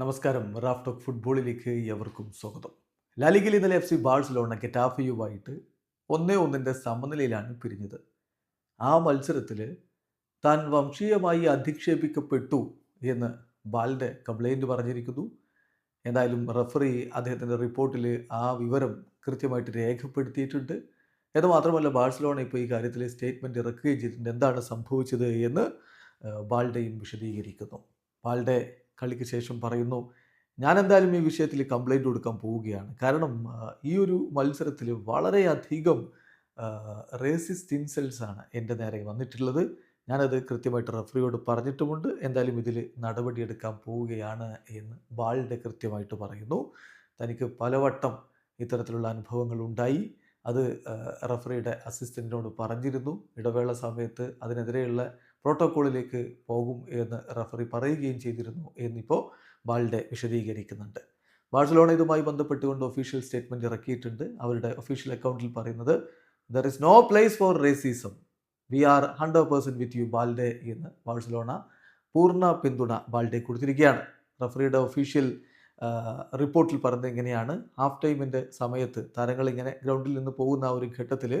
നമസ്കാരം. Raf talk ഫുട്ബോളിലേക്ക് എവർക്കും സ്വാഗതം. ലാലിഗയിൽ ഇന്നലെ എഫ് സി ബാഴ്സലോണ ഗെറ്റാഫിയുമായിട്ട് ഒന്നേ ഒന്നിന്റെ സമനിലയിലാണ് പിരിഞ്ഞത്. ആ മത്സരത്തിൽ താൻ വംശീയമായി അധിക്ഷേപിക്കപ്പെട്ടു എന്ന് ബാലിന്റെ കംപ്ലൈന്റ് പറഞ്ഞിരിക്കുന്നു. എന്തായാലും റഫറി അദ്ദേഹത്തിന്റെ റിപ്പോർട്ടിൽ ആ വിവരം കൃത്യമായിട്ട് രേഖപ്പെടുത്തിയിട്ടുണ്ട്. എന്ന് മാത്രമല്ല ബാഴ്സലോണ ഇപ്പോൾ ഈ കാര്യത്തിൽ സ്റ്റേറ്റ്മെന്റ് ഇറക്കുകയും ചെയ്തിട്ടുണ്ട്. എന്താണ് സംഭവിച്ചത് എന്ന് ബാൾഡെയും വിശദീകരിക്കുന്നു. ബാൽഡെ കളിക്ക് ശേഷം പറയുന്നു ഞാൻ എന്തായാലും ഈ വിഷയത്തിൽ കംപ്ലൈന്റ് കൊടുക്കാൻ പോവുകയാണ്. കാരണം ഈ ഒരു മത്സരത്തിൽ വളരെയധികം റേസിസ്റ്റ് ഇൻസൾട്ട്സ് ആണ് എന്റെ നേരെ വന്നിട്ടുള്ളത്. ഞാനത് കൃത്യമായിട്ട് റെഫറിയോട് പറഞ്ഞിട്ടുമുണ്ട്. എന്തായാലും ഇതിൽ നടപടിയെടുക്കാൻ പോവുകയാണ് എന്ന് ബാളിന്റെ കൃത്യമായിട്ട് പറയുന്നു. തനിക്ക് പലവട്ടം ഇത്തരത്തിലുള്ള അനുഭവങ്ങൾ ഉണ്ടായി. അത് റഫറിയുടെ അസിസ്റ്റന്റിനോട് പറഞ്ഞിരുന്നു. ഇടവേള സമയത്ത് അതിനെതിരെയുള്ള പ്രോട്ടോക്കോളിലേക്ക് പോകും എന്ന് റഫറി പറയുകയും ചെയ്തിരുന്നു എന്നിപ്പോൾ ബാൾഡെ വിശദീകരിക്കുന്നുണ്ട്. ബാഴ്സലോണ ഇതുമായി ബന്ധപ്പെട്ടുകൊണ്ട് ഒഫീഷ്യൽ സ്റ്റേറ്റ്മെന്റ് ഇറക്കിയിട്ടുണ്ട്. അവരുടെ ഒഫീഷ്യൽ അക്കൗണ്ടിൽ പറയുന്നത് there is no place for racism we are hundred percent with you Balde എന്ന് ബാഴ്സലോണ പൂർണ പിന്തുണ ബാൽഡെ കൊടുത്തിരിക്കുകയാണ്. റഫറിയുടെ ഒഫീഷ്യൽ റിപ്പോർട്ടിൽ പറഞ്ഞത് ഇങ്ങനെയാണ്. ഹാഫ് ടൈമിന്റെ സമയത്ത് താരങ്ങൾ ഇങ്ങനെ ഗ്രൗണ്ടിൽ നിന്ന് പോകുന്ന ആ ഒരു ഘട്ടത്തിൽ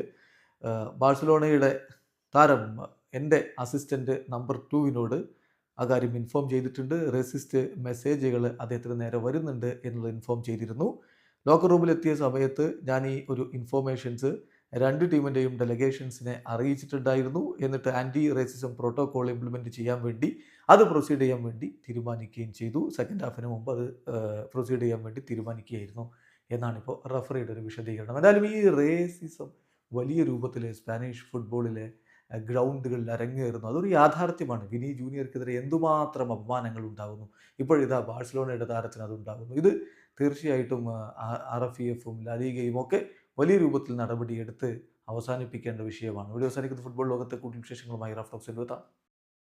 ബാഴ്സലോണയുടെ താരം എന്റെ അസിസ്റ്റന്റ് നമ്പർ ടുവിനോട് കാര്യം ഇൻഫോം ചെയ്തിട്ടുണ്ട്. റെസിസ്റ്റ് മെസ്സേജുകൾ അദ്ദേഹത്തിന് നേരെ വരുന്നുണ്ട് എന്നുള്ളത് ഇൻഫോം ചെയ്തിരുന്നു. ലോക്കർ റൂമിലെത്തിയ സമയത്ത് ഞാൻ ഈ ഒരു ഇൻഫോർമേഷൻസ് രണ്ട് ടീമിന്റെയും ഡെലഗേഷൻസിനെ അറിയിച്ചിട്ടുണ്ടായിരുന്നു. എന്നിട്ട് ആന്റി റേസിസം പ്രോട്ടോകോൾ ഇംപ്ലിമെന്റ് ചെയ്യാൻ വേണ്ടി അത് പ്രൊസീഡ് ചെയ്യാൻ വേണ്ടി തീരുമാനിക്കുകയും ചെയ്തു. സെക്കൻഡ് ഹാഫിന് മുമ്പ് അത് പ്രൊസീഡ് ചെയ്യാൻ വേണ്ടി തീരുമാനിക്കുകയായിരുന്നു എന്നാണിപ്പോൾ റഫറിയുടെ ഒരു വിശദീകരണം. എന്തായാലും ഈ റേസിസം വലിയ രൂപത്തിൽ സ്പാനിഷ് ഫുട്ബോളിലെ ഗ്രൗണ്ടുകളിൽ അരങ്ങേറുന്നു. അതൊരു യാഥാർത്ഥ്യമാണ്. വിനി ജൂനിയർക്കെതിരെ എന്തുമാത്രം അപമാനങ്ങൾ ഉണ്ടാകുന്നു ഇപ്പോഴിതാ ബാഴ്സലോണയുടെ താരത്തിന് അതുണ്ടാകുന്നു ഇത് തീർച്ചയായിട്ടും ആർ എഫ് ഇ എഫും ലാലീഗയും ഒക്കെ വലിയ രൂപത്തിൽ നടപടിയെടുത്ത് അവസാനിപ്പിക്കേണ്ട വിഷയമാണ്. ഇവിടെ അവസാനിക്കുന്ന ഫുട്ബോൾ ലോകത്തെ കൂടുതൽ വിശേഷങ്ങളുമായി റഫ് ടോക്സ് എത്താം